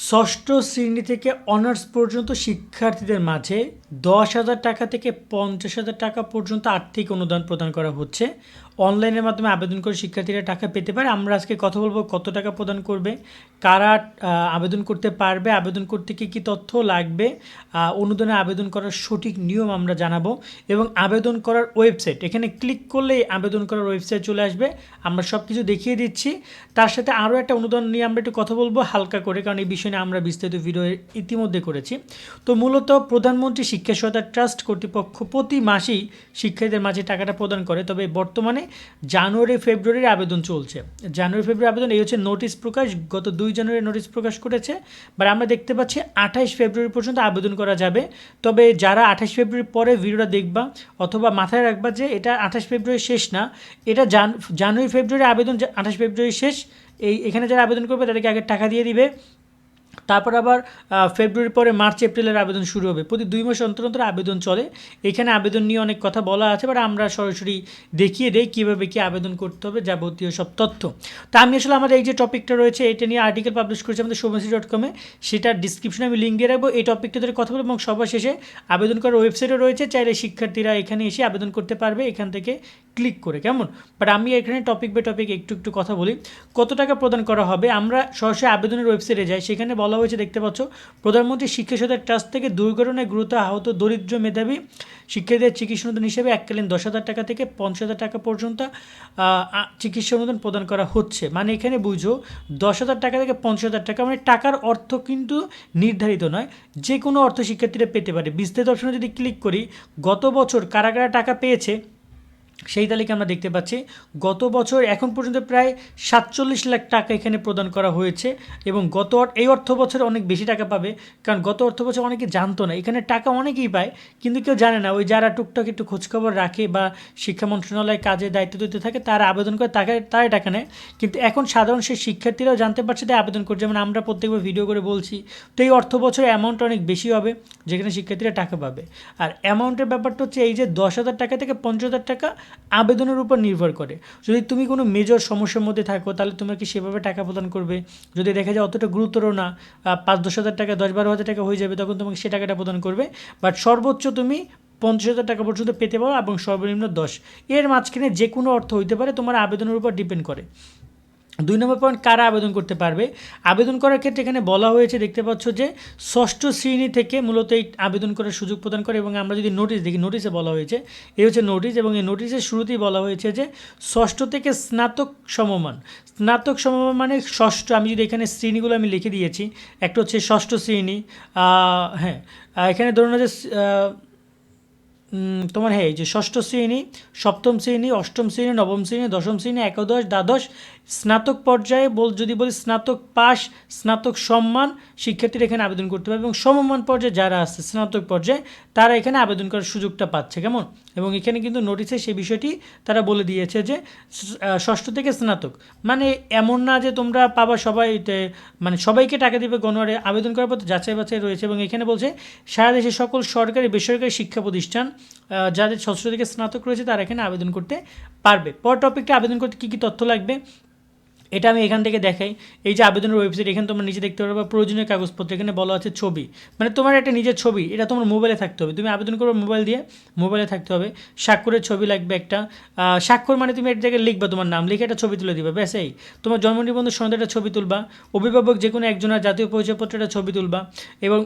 ষষ্ঠ শ্রেণি থেকে অনার্স পর্যন্ত শিক্ষার্থীদের মাঝে দশ হাজার টাকা থেকে পঞ্চাশ হাজার টাকা পর্যন্ত আর্থিক অনুদান প্রদান করা হচ্ছে। অনলাইনের মাধ্যমে আবেদন করে শিক্ষার্থীরা টাকা পেতে পারে। আমরা আজকে কথা বলব কত টাকা প্রদান করবে, কারা আবেদন করতে পারবে, আবেদন করতে কী কী তথ্য লাগবে অনুদানে আবেদন করার সঠিক নিয়ম আমরা জানাব এবং আবেদন করার ওয়েবসাইট, এখানে ক্লিক করলেই আবেদন করার ওয়েবসাইট চলে আসবে। আমরা সব কিছু দেখিয়ে দিচ্ছি। তার সাথে আরও একটা অনুদান নিয়ে আমরা একটু কথা বলব হালকা করে, কারণ এই বিষয় আমরা বিস্তারিত ভিডিও ইতিমধ্যে করেছি। তো মূলত প্রধানমন্ত্রী শিক্ষা সহায়তা ট্রাস্ট কর্তৃপক্ষ প্রতি মাসেই শিক্ষার্থীদের মাঝে টাকাটা প্রদান করে, তবে বর্তমানে জানুয়ারি, ফেব্রুয়ারির আবেদন চলছে। জানুয়ারি, ফেব্রুয়ারি আবেদন এই হচ্ছে নোটিশ প্রকাশ, গত দুই জানুয়ারি নোটিশ প্রকাশ করেছে, বাট আমরা দেখতে পাচ্ছি আঠাইশ ফেব্রুয়ারি পর্যন্ত আবেদন করা যাবে। তবে যারা আঠাশ ফেব্রুয়ারি পরে ভিডিওটা দেখবা অথবা মাথায় রাখবা যে এটা আঠাশ ফেব্রুয়ারি শেষ না, এটা জানুয়ারি, ফেব্রুয়ারি আবেদন আঠাশ ফেব্রুয়ারি শেষ, এই এখানে যারা আবেদন করবে তাদেরকে আগে টাকা দিয়ে দিবে। তারপর আবার আহ, ফেব্রুয়ারি পরে মার্চ এপ্রিলের আবেদন শুরু হবে। প্রতি দুই মাস অন্তর অন্তর আবেদন চলে। এখানে আবেদন নিয়ে অনেক কথা বলা আছে বাট আমরা সরাসরি দেখিয়ে দেই কীভাবে কী আবেদন করতে হবে যাবতীয় সব তথ্য। তা আমি আসলে আমাদের এই যে টপিকটা রয়েছে এটা নিয়ে আর্টিকেল পাবলিশ করেছি আমাদের সোমেসি ডট কমে সেটার ডিসক্রিপশনে আমি লিঙ্ক দিয়ে রাখব। এই টপিকটা ধরে কথা বলব এবং সবার শেষে আবেদন করার ওয়েবসাইটও রয়েছে। চাইলে শিক্ষার্থীরা এখানে এসে আবেদন করতে পারবে এখান থেকে ক্লিক করে কেমন? বাট আমি এখানে টপিক বাই টপিক একটু একটু কথা বলি। কত টাকা প্রদান করা হবে? আমরা সরাসরি আবেদনের ওয়েবসাইটে যাই সেখানে বলা হয়েছে, দেখতে পাচ্ছ। প্রধানমন্ত্রী শিক্ষা ট্রাস্ট থেকে দুর্ঘটনায় গুরুতর আহত দরিদ্র মেধাবী শিক্ষার্থীদের চিকিৎসা অনুদান হিসেবে এককালীন দশ হাজার টাকা থেকে পঞ্চাশ হাজার টাকা পর্যন্ত চিকিৎসা অনুদান প্রদান করা হচ্ছে। মানে এখানে বুঝো, দশ হাজার টাকা থেকে পঞ্চাশ হাজার টাকা মানে টাকার অর্থ কিন্তু নির্ধারিত নয়। যে কোনো অর্থ শিক্ষার্থীরা পেতে পারে। বিস্তারিত অপশনে যদি ক্লিক করি, গত বছর কারা কারা টাকা পেয়েছে সেই তালিকা আমরা দেখতে পাচ্ছি। গত বছর এখন পর্যন্ত প্রায় সাতচল্লিশ লাখ টাকা এখানে প্রদান করা হয়েছে এবং গত এই অর্থ বছরে অনেক বেশি টাকা পাবে। কারণ গত অর্থ বছর অনেকে জানতো না। এখানে টাকা অনেকেই পায়, কিন্তু কেউ জানে না। ওই যারা টুকটাক একটু খোঁজখবর রাখে বা শিক্ষা মন্ত্রণালয়ে কাজে দায়িত্ব দিতে থাকে, তারা আবেদন করে তাকে তারাই টাকা নেয়। কিন্তু এখন সাধারণ সেই শিক্ষার্থীরাও জানতে পারছে তাই আবেদন করছে। যেমন আমরা প্রত্যেকবার ভিডিও করে বলছি, তো এই অর্থ বছরে অ্যামাউন্ট অনেক বেশি হবে। যেখানে শিক্ষার্থীরা টাকা পাবে। আর অ্যামাউন্টের ব্যাপারটা হচ্ছে এই যে দশ হাজার টাকা থেকে পঞ্চাশ হাজার টাকা আবেদনের উপর নির্ভর করে। যদি তুমি কোনো মেজর সমস্যার মধ্যে থাকো, তাহলে তোমাকে সেভাবে টাকা প্রদান করবে? যদি দেখা যায় অতটা গুরুতর না পাঁচ দশ হাজার টাকা, দশ বারো হাজার টাকা হয়ে যাবে, তখন তোমাকে সে টাকাটা প্রদান করবে। বাট সর্বোচ্চ তুমি পঞ্চাশ হাজার টাকা পর্যন্ত পেতে পারো এবং সর্বনিম্ন দশ। এর মাঝখানে যে কোনো অর্থ হইতে পারে তোমার আবেদনের উপর ডিপেন্ড করে। দুই নম্বর পয়েন্ট কারা আবেদন করতে পারবে? আবেদন করার ক্ষেত্রে এখানে বলা হয়েছে, দেখতে পাচ্ছ যে, ষষ্ঠ শ্রেণি থেকে মূলত এই আবেদন করার সুযোগ প্রদান করে এবং আমরা যদি নোটিশ দেখি নোটিশে বলা হয়েছে, এই হচ্ছে নোটিশ এবং এই নোটিশের শুরুতেই বলা হয়েছে যে, ষষ্ঠ থেকে স্নাতক সমমান। স্নাতক সমমান মানে ষষ্ঠ, আমি যদি এখানে শ্রেণীগুলো আমি লিখে দিয়েছি, একটা হচ্ছে ষষ্ঠ শ্রেণি হ্যাঁ এখানে ধরুন যে তোমার হ্যাঁ এই যে ষষ্ঠ শ্রেণি, সপ্তম শ্রেণি, অষ্টম শ্রেণি, নবম শ্রেণি, দশম শ্রেণি, একাদশ, দ্বাদশ স্নাতক পর্যায়ে বল, যদি বলি স্নাতক পাশ, স্নাতক সম্মান, শিক্ষার্থীরা এখানে আবেদন করতে পারবে এবং সমমান পর্যায়ে যারা আছে, স্নাতক পর্যায়ে, তারা এখানে আবেদন করার সুযোগটা পাচ্ছে, কেমন? এবং এখানে কিন্তু নোটিশে সেই বিষয়টি তারা বলে দিয়েছে যে ষষ্ঠ থেকে স্নাতক। মানে এমন না যে তোমরা পাবা সবাই মানে সবাইকে টাকা দিবে গণহারে আবেদন করার পর যাচাই বাছাই রয়েছে এবং এখানে বলছে, সারা দেশের সকল সরকারি, বেসরকারি শিক্ষা প্রতিষ্ঠান যাদের ষষ্ঠ থেকে স্নাতক রয়েছে তারা এখানে আবেদন করতে পারবে। পর টপিকটা আবেদন করতে কী কী তথ্য লাগবে? এটা আমি এখান থেকে দেখাই। এই যে আবেদনের ওয়েবসাইট এখানে তোমরা নিচে দেখতে পারবে প্রয়োজনীয় কাগজপত্র। এখানে বলা আছে ছবি। মানে তোমার একটা নিজের ছবি, এটা তোমার মোবাইলে থাকতে হবে। তুমি আবেদন করবে মোবাইল দিয়ে মোবাইলে থাকতে হবে। স্বাক্ষরের ছবি লাগবে একটা। স্বাক্ষর মানে তুমি একটা জায়গায় লিখবা তোমার নাম, লিখে একটা ছবি তুলে দিবে, ব্যাস এই। তোমার জন্ম নিবন্ধন একটা ছবি তুলবা। অভিভাবক যে কোনো একজনের জাতীয় পরিচয়পত্রে একটা ছবি তুলবা। এবং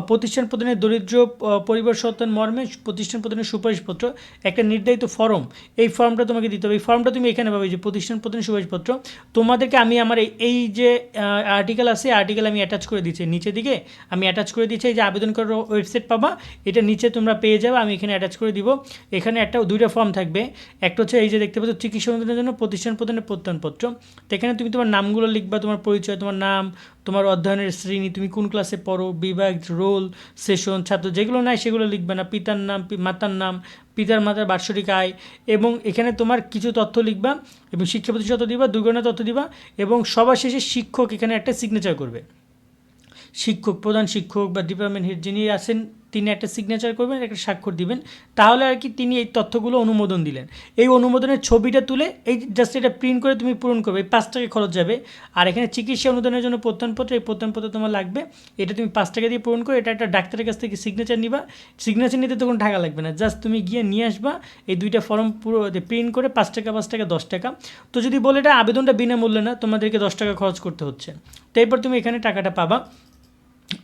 প্রতিষ্ঠান প্রদানের দরিদ্র পরিবার সন্তান মর্মে প্রতিষ্ঠান প্রদানের সুপারিশপত্র, একটা নির্ধারিত ফর্ম। এই ফর্মটা তোমাকে দিতে হবে। এই ফর্মটা তুমি এখানে পাবে যে প্রতিষ্ঠান প্রদানের সুপারিশপত্র। তোমাদেরকে আমি আমার এই- যে আর্টিকেল আছে আর্টিকেল আমি অ্যাটাচ করে দিচ্ছি। নিচের দিকে আমি অ্যাটাচ করে দিচ্ছি, এই যে আবেদন করার ওয়েবসাইট পাবা। এটা নিচে তোমরা পেয়ে যাবে, আমি এখানে অ্যাটাচ করে দিব। এখানে একটা, দুইটা ফর্ম থাকবে। একটা হচ্ছে এই যে দেখতে পাচ্ছ, চিকিৎসা অনুদানের জন্য প্রতিষ্ঠান প্রদানের প্রত্যয়নপত্র। তো এখানে তুমি তোমার নামগুলো লিখবা, তোমার পরিচয়, তোমার নাম তোমার অধ্যয়নের শ্রেণি, তুমি কোন ক্লাসে পড়ো, বিভাগ রোল সেশন ছাত্র, যেগুলো নাই সেগুলো লিখবে না। পিতার নাম মাতার নাম, পিতার মাতার বার্ষিক আয়, এবং এখানে তোমার কিছু তথ্য লিখবা, এবং শিক্ষা প্রতিষ্ঠা তথ্য দিবা দুর্ঘটনা তথ্য দিবা, এবং সবার শেষে শিক্ষক এখানে একটা সিগনেচার করবে। শিক্ষক, প্রধান শিক্ষক বা ডিপার্টমেন্ট হেড যিনি আছেন তিনি একটা সিগনেচার করবেন, একটা স্বাক্ষর দিবেন। তাহলে আর কি তিনি এই তথ্যগুলো অনুমোদন দিলেন। এই অনুমোদনের ছবিটা তুলে এই জাস্ট এটা প্রিন্ট করে তুমি পূরণ করবে। এই পাঁচ টাকা খরচ যাবে। আর এখানে চিকিৎসা অনুদানের জন্য প্রত্যয়নপত্র, এই প্রত্যয়নপত্র তোমার লাগবে। এটা তুমি পাঁচ টাকা দিয়ে পূরণ করে। এটা একটা ডাক্তারের কাছ থেকে সিগনেচার নিবা। সিগনেচার নিতে তখন টাকা লাগবে না। জাস্ট তুমি গিয়ে নিয়ে আসবা। এই দুইটা ফর্ম পুরো প্রিন্ট করে পাঁচ টাকা পাঁচ টাকা, দশ টাকা। তো যদি বলে এটা আবেদনটা বিনামূল্যে না, তোমাদেরকে দশ টাকা খরচ করতে হচ্ছে। তো এরপর তুমি এখানে টাকাটা পাবা।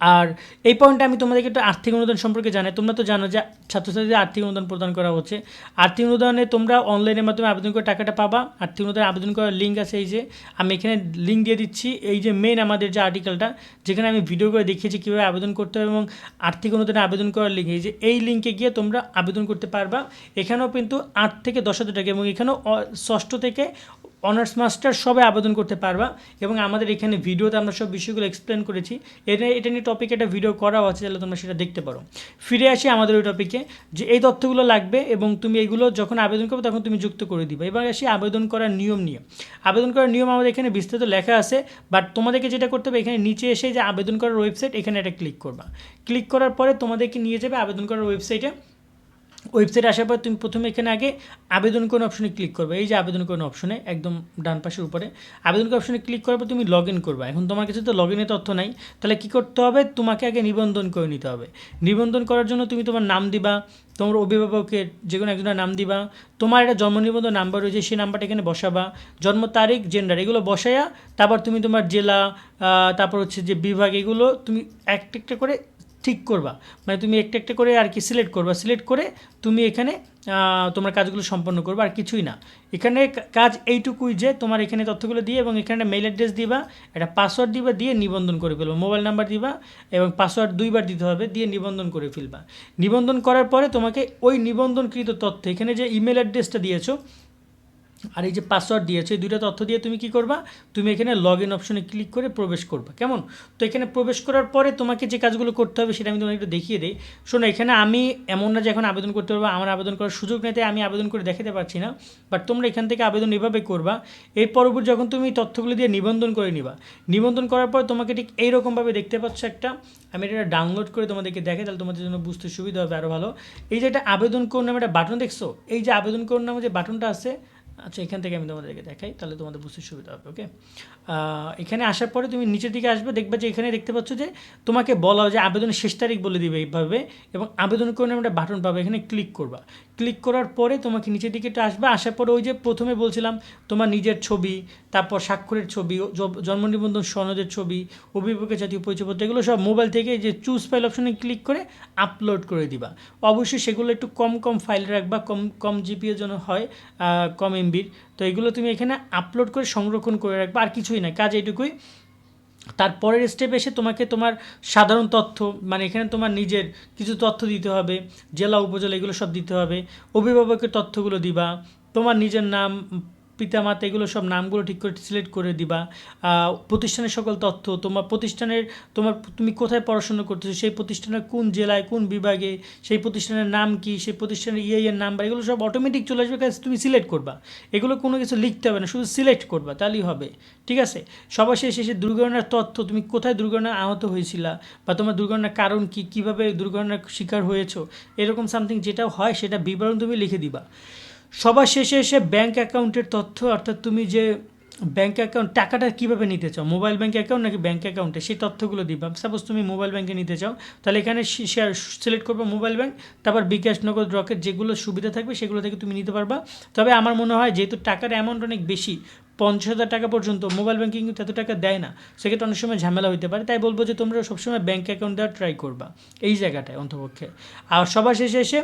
আর এই পয়েন্টে আমি তোমাদেরকে একটু আর্থিক অনুদান সম্পর্কে জানাই। তোমরা তো জানো যে ছাত্রছাত্রীদের আর্থিক অনুদান প্রদান করা হচ্ছে। আর্থিক অনুদানে তোমরা অনলাইনের মাধ্যমে আবেদন করে টাকাটা পাবা। আর্থিক অনুদানে আবেদন করার লিঙ্ক আছে এই যে, আমি এখানে লিঙ্ক দিয়ে দিচ্ছি। এই যে মেন আমাদের যে আর্টিকেলটা যেখানে আমি ভিডিও করে দেখিয়েছি কীভাবে আবেদন করতে হবে এবং আর্থিক অনুদানে আবেদন করার লিঙ্ক এই যে এই লিঙ্কে গিয়ে তোমরা আবেদন করতে পারবা। এখানেও কিন্তু আট থেকে দশ হাজার টাকা এবং এখানেও ষষ্ঠ থেকে অনার্স মাস্টার সবে আবেদন করতে পারবা এবং আমাদের এখানে ভিডিওতে আমরা সব বিষয়গুলো এক্সপ্লেন করেছি। এটা এটা নিয়ে টপিকে একটা ভিডিও করাও আছে, তাহলে তোমরা সেটা দেখতে পারো। ফিরে আসি আমাদের ওই টপিকে যে এই তথ্যগুলো লাগবে এবং তুমি এগুলো যখন আবেদন করবে তখন তুমি যুক্ত করে দিবে। এবার আসি আবেদন করার নিয়ম নিয়ে। আবেদন করার নিয়ম আমাদের এখানে বিস্তারিত লেখা আছে বাট তোমাদেরকে যেটা করতে হবে, এখানে নিচে এসে যে আবেদন করার ওয়েবসাইট এখানে একটা ক্লিক করবা। ক্লিক করার পরে তোমাদেরকে নিয়ে যাবে আবেদন করার ওয়েবসাইটে ওয়েবসাইটে আসার পর তুমি প্রথমে এখানে আগে আবেদন কোন অপশনে ক্লিক করবে। এই যে আবেদন কোন অপশনে একদম ডান পাশের উপরে। আবেদন কোন অপশনে ক্লিক করার পর তুমি লগ ইন করবে। এখন তোমার কাছে তো লগ ইনের তথ্য নাই। তাহলে কী করতে হবে? তোমাকে আগে নিবন্ধন করে নিতে হবে। নিবন্ধন করার জন্য তুমি তোমার নাম দিবা, তোমার অভিভাবকের যে কোনো একজনের নাম দিবা, তোমার একটা জন্ম নিবন্ধন নাম্বার রয়েছে, সেই নাম্বারটা এখানে বসাবা, জন্ম তারিখ জেন্ডার এগুলো বসাইয়া তারপর তুমি তোমার জেলা তারপর হচ্ছে যে বিভাগ, এগুলো তুমি একটা একটা করে ঠিক করবা। মানে তুমি একটা একটা করে আর কি সিলেক্ট করবা। সিলেক্ট করে তুমি এখানে তোমার কাজগুলো সম্পন্ন করবে আর কিছুই না। এখানে কাজ এইটুকুই যে তোমার এখানে তথ্যগুলো দিয়ে এবং এখানে মেল অ্যাড্রেস দিবা, একটা পাসওয়ার্ড দিবা দিয়ে নিবন্ধন করে ফেলবা। মোবাইল নাম্বার দিবা এবং পাসওয়ার্ড দুইবার দিতে হবে দিয়ে নিবন্ধন করে ফেলবা। নিবন্ধন করার পরে তোমাকে ওই নিবন্ধনকৃত তথ্য, এখানে যে ইমেল অ্যাড্রেসটা দিয়েছ আর এই যে পাসওয়ার্ড দিয়েছে, এই দুইটা তথ্য দিয়ে তুমি কি করবা? তুমি এখানে লগ ইন অপশনে ক্লিক করে প্রবেশ করবা। কেমন? তো এখানে প্রবেশ করার পরে তোমাকে যে কাজগুলো করতে হবে সেটা আমি তোমাকে একটু দেখিয়ে দিই। শোনো, এখানে আমি এমন না যে এখন আবেদন করতে পারব, আমার আবেদন করার সুযোগ নেই, তাই আমি আবেদন করে দেখাতে পারছি না। বাট তোমরা এখান থেকে আবেদন এভাবে করবা এর পরবর্তী যখন তুমি তথ্যগুলো দিয়ে নিবন্ধন করে নিবা, নিবন্ধন করার পর তোমাকে ঠিক এইরকমভাবে দেখতে পাচ্ছ একটা, আমি এটা ডাউনলোড করে তোমাদেরকে দেখে তাহলে তোমাদের জন্য বুঝতে সুবিধা হবে আরও ভালো। এই যে একটা আবেদন করুন নামে একটা বাটন দেখছ? এই যে আবেদন করুন নামে যে বাটনটা আছে আচ্ছা এখান থেকে আমি তোমাদেরকে দেখাই, তাহলে তোমাদের বুঝতে সুবিধা হবে ওকে এখানে আসার পরে তুমি নিচের দিকে আসবে, দেখবে যে এখানে দেখতে পাচ্ছ যে তোমাকে বলা যে আবেদনের শেষ তারিখ বলে দিবে এইভাবে, এবং আবেদন করে একটা বাটন পাবে, এখানে ক্লিক করবা। ক্লিক করার পরে তোমাকে নিচের দিকে একটু আসবে, আসার পরে ওই যে প্রথমে বলছিলাম, তোমার নিজের ছবি, তারপর স্বাক্ষরের ছবি জন্ম নিবন্ধন সনদের ছবি, অভিভাবকের জাতীয় পরিচয়পত্র, এগুলো সব মোবাইল থেকে যে চুজ ফাইল অপশনে ক্লিক করে আপলোড করে দিবা। অবশ্যই সেগুলো একটু কম কম ফাইল রাখবা, কম কম জিপিএর জন্য হয় কম এমবির তো এগুলো তুমি এখানে আপলোড করে সংরক্ষণ করে রাখবে, আর কিছুই না, কাজ এইটুকুই। তারপরের স্টেপ এসে তোমাকে তোমার সাধারণ তথ্য মানে এখানে তোমার নিজের কিছু তথ্য দিতে হবে, জেলা, উপজেলা এগুলো সব দিতে হবে, অভিভাবকের তথ্যগুলো দিবা, তোমার নিজের নাম পিতামাতা, এগুলো সব নামগুলো ঠিক করে সিলেক্ট করে দিবা। প্রতিষ্ঠানের সকল তথ্য, তোমার প্রতিষ্ঠানের, তোমার, তুমি কোথায় পড়াশোনা করতেছো, সেই প্রতিষ্ঠানের কোন জেলায়, কোন বিভাগে, সেই প্রতিষ্ঠানের নাম কি, সেই প্রতিষ্ঠানের ইয়ে এর নাম্বার, এগুলো সব অটোমেটিক চলে আসবে, কাজ তুমি সিলেক্ট করবা। এগুলো কোনো কিছু লিখতে হবে না, শুধু সিলেক্ট করবা, তাহলেই হবে, ঠিক আছে? সবার শেষে এসে দুর্ঘটনার তথ্য, তুমি কোথায় দুর্ঘটনা আহত হয়েছিলা বা তোমার দুর্ঘটনার কারণ কি, কীভাবে দুর্ঘটনার শিকার হয়েছো, এরকম সামথিং যেটা হয়, সেটা বিবরণ তুমি লিখে দিবা। সবার শেষে এসে ব্যাঙ্ক অ্যাকাউন্টের তথ্য, অর্থাৎ তুমি যে ব্যাঙ্ক অ্যাকাউন্ট টাকাটা কীভাবে নিতে চাও? মোবাইল ব্যাংক অ্যাকাউন্ট নাকি ব্যাঙ্ক অ্যাকাউন্টে সেই তথ্যগুলো দিবা। সাপোজ তুমি মোবাইল ব্যাংকে নিতে চাও, তাহলে এখানে শেয়ার সিলেক্ট করবে মোবাইল ব্যাঙ্ক তারপর বিকাশ নগদ রকেট যেগুলো সুবিধা থাকবে সেগুলো থেকে তুমি নিতে পারবা। তবে আমার মনে হয় যেহেতু টাকার অ্যামাউন্ট অনেক বেশি, পঞ্চাশ হাজার টাকা পর্যন্ত মোবাইল ব্যাঙ্কিং কিন্তু এত টাকা দেয় না, সেক্ষেত্রে অনেক সময় ঝামেলা হতে পারে। তাই বলব যে তোমরা সবসময় ব্যাঙ্ক অ্যাকাউন্ট দেওয়ার ট্রাই করবা, এই জায়গাটায় অন্তপক্ষে। আর সবার শেষে এসে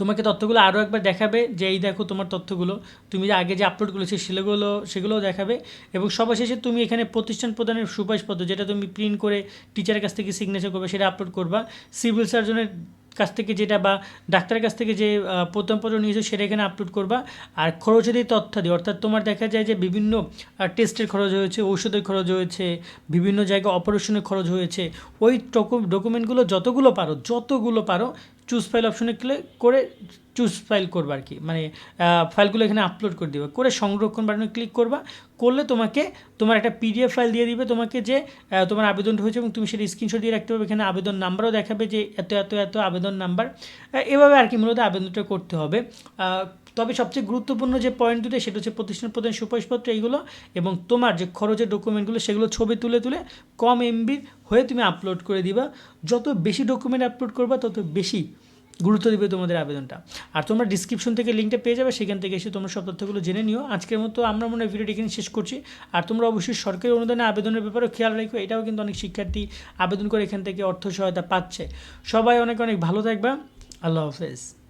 তোমাকে তথ্যগুলো আরও একবার দেখাবে যে, এই দেখো তোমার তথ্যগুলো। তুমি যে আগে যে আপলোড করেছ সেগুলো, সেগুলোও দেখাবে। এবং সবার শেষে তুমি এখানে প্রতিষ্ঠান প্রদানের সুপারিশপত্র যেটা তুমি প্রিন্ট করে টিচারের কাছ থেকে সিগনেচার করবে, সেটা আপলোড করবা। সিভিল সার্জনের কাছ থেকে যেটা বা ডাক্তারের কাছ থেকে যে প্রত্যয়নপত্র নিয়েছো, সেটা এখানে আপলোড করবা। আর খরচের এই তথ্যাদি অর্থাৎ তোমার দেখা যায় যে, বিভিন্ন টেস্টের খরচ হয়েছে, ঔষধের খরচ হয়েছে, বিভিন্ন জায়গায় অপারেশনের খরচ হয়েছে। ওই ডকুমেন্টগুলো যতগুলো পারো যতগুলো পারো চুজ ফাইল অপশনে ক্লিক করে চুজ ফাইল করবা আর কি। মানে ফাইলগুলো এখানে আপলোড করে দিবে। করে সংরক্ষণ বাটনে ক্লিক করবা। করলে তোমাকে, তোমার একটা পিডিএফ ফাইল দিয়ে দিবে। তোমাকে যে তোমার আবেদনটা হয়েছে এবং তুমি সেটা স্ক্রিনশট দিয়ে রাখতে পারবে। এখানে আবেদন নাম্বারও দেখাবে যে, এত এত এত আবেদন নাম্বার এভাবে আর কি মূলত আবেদনটা করতে হবে। তবে সবচেয়ে গুরুত্বপূর্ণ যে পয়েন্ট দুটো, সেটা হচ্ছে প্রতিষ্ঠান প্রধান সুপারিশপত্র এইগুলো এবং তোমার যে খরচের ডকুমেন্টগুলো সেগুলো ছবি তুলে তুলে কম এমবির হয়ে তুমি আপলোড করে দিবা। যত বেশি ডকুমেন্ট আপলোড করবা, তত বেশি গুরুত্ব দিবে তোমাদের আবেদনটা। আর তোমরা ডিসক্রিপশন থেকে লিঙ্কটা পেয়ে যাবে, সেখান থেকে এসে তোমরা সব তথ্যগুলো জেনে নিও। আজকের মতো আমরা মনে হয় ভিডিওটি এখানে শেষ করছি। আর তোমরা অবশ্যই সরকারি অনুদানে আবেদনের ব্যাপারেও খেয়াল রাখো, এটাও কিন্তু অনেক শিক্ষার্থী আবেদন করে এখান থেকে অর্থ সহায়তা পাচ্ছে। সবাই অনেক অনেক ভালো থাকবা। আল্লাহ হাফেজ।